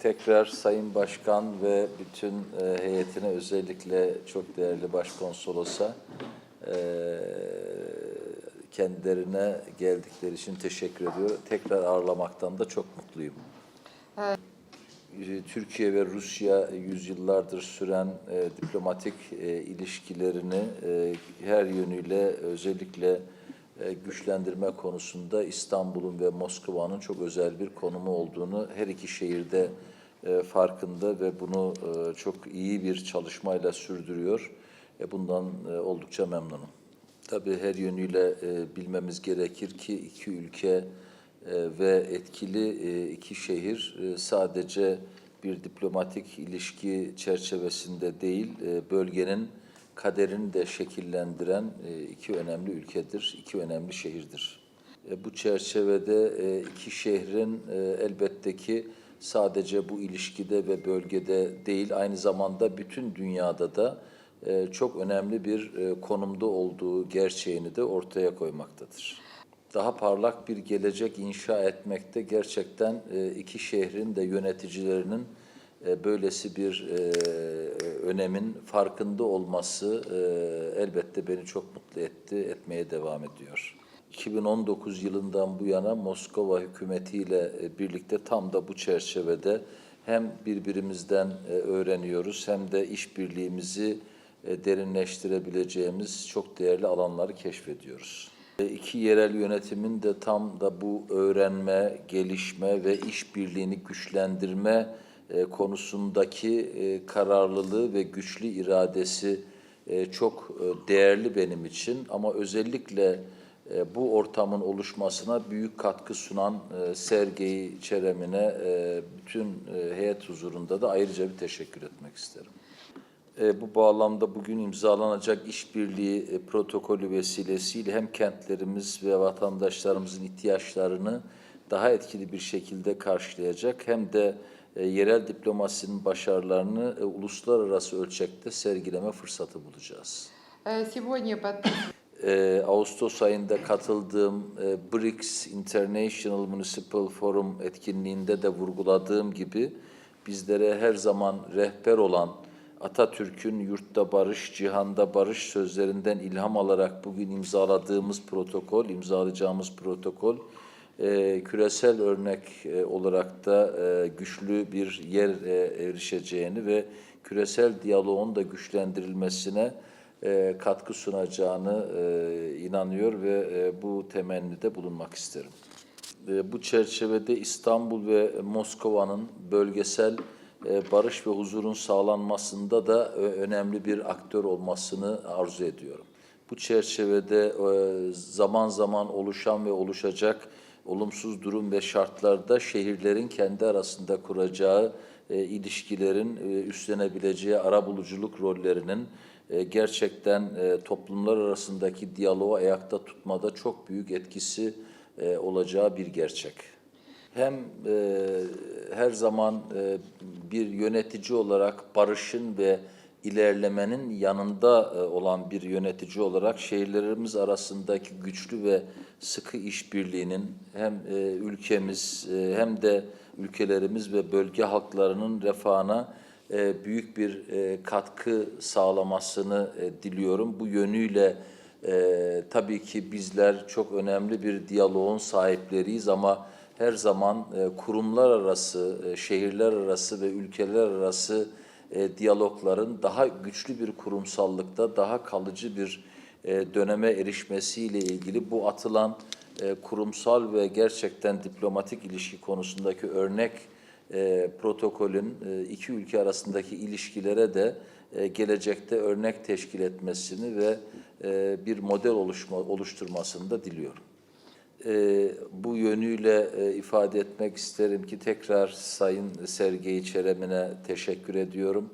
Tekrar Sayın Başkan ve bütün e, heyetine özellikle çok değerli Başkonsolosa e, kendilerine geldikleri için teşekkür ediyorum. Tekrar ağırlamaktan da çok mutluyum. E, Türkiye ve Rusya yüzyıllardır süren e, diplomatik e, ilişkilerini e, her yönüyle özellikle güçlendirme konusunda İstanbul'un ve Moskova'nın çok özel bir konumu olduğunu her iki şehirde e, farkında ve bunu e, çok iyi bir çalışmayla sürdürüyor. E, bundan e, oldukça memnunum. Tabii her yönüyle e, bilmemiz gerekir ki iki ülke e, ve etkili e, iki şehir e, sadece bir diplomatik ilişki çerçevesinde değil, e, bölgenin kaderini de şekillendiren e, iki önemli ülkedir, iki önemli şehirdir. E, Bu çerçevede e, iki şehrin elbette ki sadece bu ilişkide ve bölgede değil, aynı zamanda bütün dünyada da çok önemli bir konumda olduğu gerçeğini de ortaya koymaktadır. Daha parlak bir gelecek inşa etmekte gerçekten iki şehrin de yöneticilerinin e, böylesi bir e, önemin farkında olması e, elbette beni çok mutlu etti, etmeye devam ediyor. 2019 yılından bu yana Moskova hükümetiyle birlikte tam da bu çerçevede hem birbirimizden öğreniyoruz hem de işbirliğimizi derinleştirebileceğimiz çok değerli alanları keşfediyoruz. İki yerel yönetimin de tam da bu öğrenme, gelişme ve işbirliğini güçlendirme e, konusundaki e, kararlılığı ve güçlü iradesi e, çok değerli benim için ama özellikle bu ortamın oluşmasına büyük katkı sunan e, Sergey Çerem'ine bütün heyet huzurunda da ayrıca bir teşekkür etmek isterim. Bu bağlamda bugün imzalanacak işbirliği protokolü vesilesiyle hem kentlerimiz ve vatandaşlarımızın ihtiyaçlarını daha etkili bir şekilde karşılayacak hem de e, yerel diplomasinin başarılarını e, uluslararası ölçekte sergileme fırsatı bulacağız. e, Ağustos ayında katıldığım e, BRICS International Municipal Forum etkinliğinde de vurguladığım gibi bizlere her zaman rehber olan Atatürk'ün yurtta barış, cihanda barış sözlerinden ilham alarak bugün imzaladığımız protokol, imzalayacağımız protokol e, küresel örnek e, olarak da e, güçlü bir yer e, erişeceğini ve küresel diyaloğun da güçlendirilmesine e, katkı sunacağını e, inanıyor ve e, bu temennide bulunmak isterim. E, bu çerçevede İstanbul ve Moskova'nın bölgesel e, barış ve huzurun sağlanmasında da ö- önemli bir aktör olmasını arzu ediyorum. Bu çerçevede e, zaman zaman oluşan ve oluşacak olumsuz durum ve şartlarda şehirlerin kendi arasında kuracağı e, ilişkilerin e, üstlenebileceği arabuluculuk rollerinin e, gerçekten e, toplumlar arasındaki diyaloğu ayakta tutmada çok büyük etkisi e, olacağı bir gerçek. Hem e, her zaman e, bir yönetici olarak barışın ve ilerlemenin yanında e, olan bir yönetici olarak şehirlerimiz arasındaki güçlü ve sıkı işbirliğinin hem e, ülkemiz e, hem de ülkelerimiz ve bölge halklarının refahına büyük bir katkı sağlamasını diliyorum. Bu yönüyle tabii ki bizler çok önemli bir diyaloğun sahipleriyiz ama her zaman kurumlar arası, şehirler arası ve ülkeler arası e, diyalogların daha güçlü bir kurumsallıkta, daha kalıcı bir e, döneme erişmesiyle ilgili bu atılan e, kurumsal ve gerçekten diplomatik ilişki konusundaki örnek e, protokolün e, iki ülke arasındaki ilişkilere de e, gelecekte örnek teşkil etmesini ve e, bir model oluşma, oluşturmasını da diliyorum. E, bu yönüyle e, ifade etmek isterim ki tekrar Sayın Sergey Çerem'ine teşekkür ediyorum.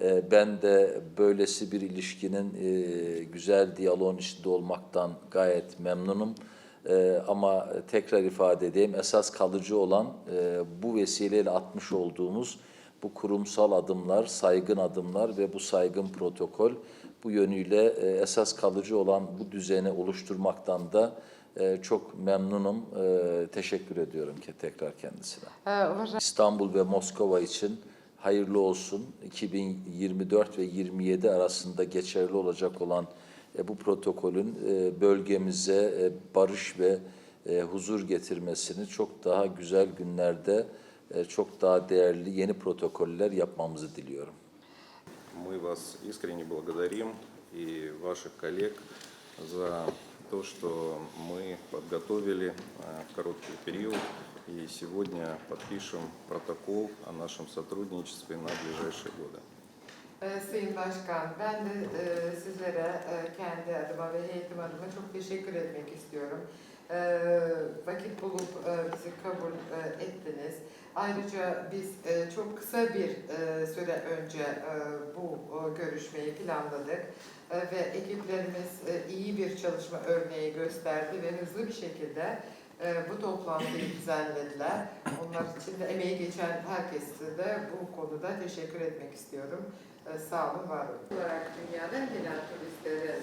E, ben de böylesi bir ilişkinin e, güzel diyaloğun içinde olmaktan gayet memnunum. E, ama tekrar ifade edeyim, esas kalıcı olan e, bu vesileyle atmış olduğumuz bu kurumsal adımlar, saygın adımlar ve bu saygın protokol bu yönüyle e, esas kalıcı olan bu düzeni oluşturmaktan da çok memnunum. E, teşekkür ediyorum ki tekrar kendisine. Э, Уважаемые İstanbul ve Moskova için hayırlı olsun. 2024 ve 27 arasında geçerli olacak olan e, bu protokolün e, bölgemize e, barış ve e, huzur getirmesini çok daha güzel günlerde e, çok daha değerli yeni protokoller yapmamızı diliyorum. Мы вас искренне благодарим и ваших коллег за то, что мы подготовили э, в короткий период и сегодня подпишем протокол о нашем сотрудничестве на ближайшие годы. Sayın Başkan, ben de e, sizlere e, kendi adıma ve heyetim adıma çok teşekkür etmek istiyorum. E, vakit bulup e, bizi kabul e, ettiniz. Ayrıca biz e, çok kısa bir süre önce bu görüşmeyi planladık ve ekiplerimiz iyi bir çalışma örneği gösterdi ve hızlı bir şekilde bu toplantıyı düzenlediler. Onlar için de emeği geçen herkese de bu konuda teşekkür etmek istiyorum. Sağ olun, var olun. Olarak dünyadan gelen turistlerin